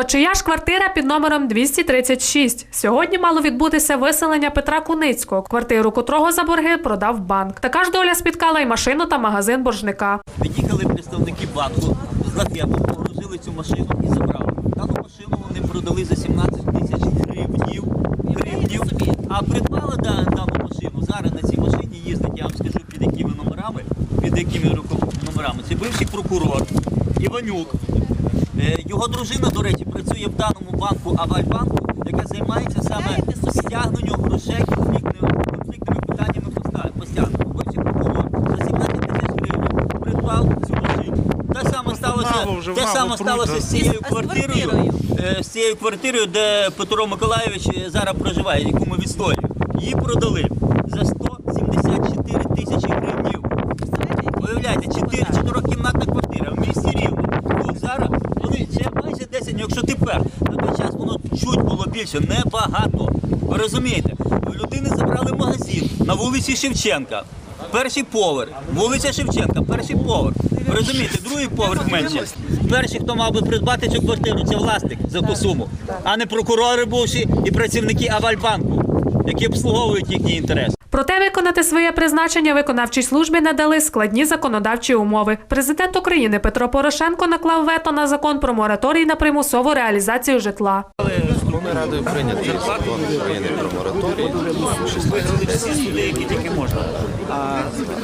То чия ж квартира під номером 236? Сьогодні мало відбутися виселення Петра Куницького, квартиру котрого за борги продав банк. Така ж доля спіткала й машину та магазин боржника. Під'їхали представники банку з лафетом, погрузили цю машину і забрали. Дану машину вони продали за 17 тисяч гривнів, гривнів а придбали да- дану машину. Зараз на цій машині їздить, я вам скажу, під якими номерами, під якими номерами. Це бивший прокурор Іванюк. Е, Його дружина, до речі, працює в даному банку Авальбанку, яка займається саме стягненням грошей конфліктними, конфліктними питаннями поста- постійно. Прокурор за 17 тисяч гривень придбав цю машину. Те саме сталося, те саме сталося з цією квартирою, е, з цією квартирою, де Петро Миколайович е, зараз проживає, яку ми відстоюємо. Її продали за 174 тисячі гривнів. Уявляєте, 4 чотирикімнатна більше, небагато. Ви розумієте? У людини забрали магазин на вулиці Шевченка. Перший поверх, вулиця Шевченка, перший поверх. Ви розумієте, другий поверх менше. Перший, хто мав би придбати цю квартиру, це власник за ту суму, а не прокурори бувші і працівники Авальбанку, які обслуговують їхній інтерес. Проте виконати своє призначення виконавчій службі не дали складні законодавчі умови. Президент України Петро Порошенко наклав вето на закон про мораторій на примусову реалізацію житла. Верховною Радою прийнятий закон України про мораторій 1610.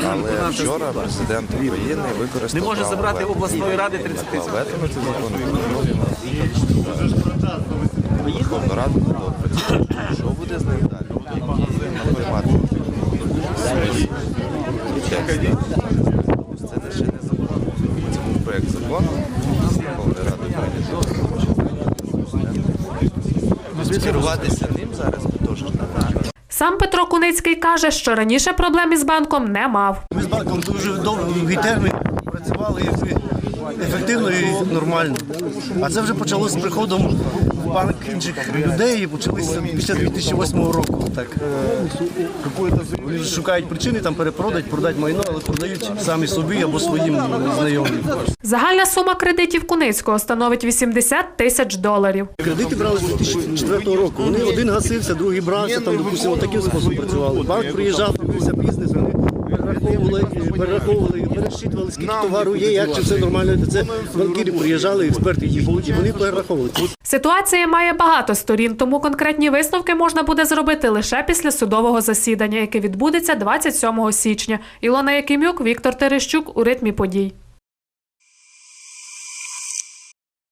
Але вчора президент України використав Не може забрати обласної ради 30 Наклав тисяч. закон Верховну Раду доопрацювати. Що буде з ним далі? Які. Це не ще не заборонено. Це був проєкт закону Верховною Радою прийнятий. Керуватися ним зараз теж не. Сам Петро Куницький каже, що раніше проблем із банком не мав. Ми з банком дуже довгий термін працювали ефективно і нормально. А це вже почалося з приходом в банк інших людей і почалося після 2008 року. Так. Вони шукають причини, там перепродають, продають майно, але продають самі собі або своїм знайомим. Загальна сума кредитів Куницького становить 80 тисяч доларів. Кредити брали з 2004 року. Вони один гасився, другий брався, там, допустимо, таким способом працювали. Банк приїжджав, дивився бізнес, вони перераховували, перераховували, пересчитували, скільки товару є, як чи все нормально. Це банкіри приїжджали, експерти їхні, і вони перераховували. Ситуація має багато сторін, тому конкретні висновки можна буде зробити лише після судового засідання, яке відбудеться 27 січня. Ілона Якимюк, Віктор Терещук у ритмі подій.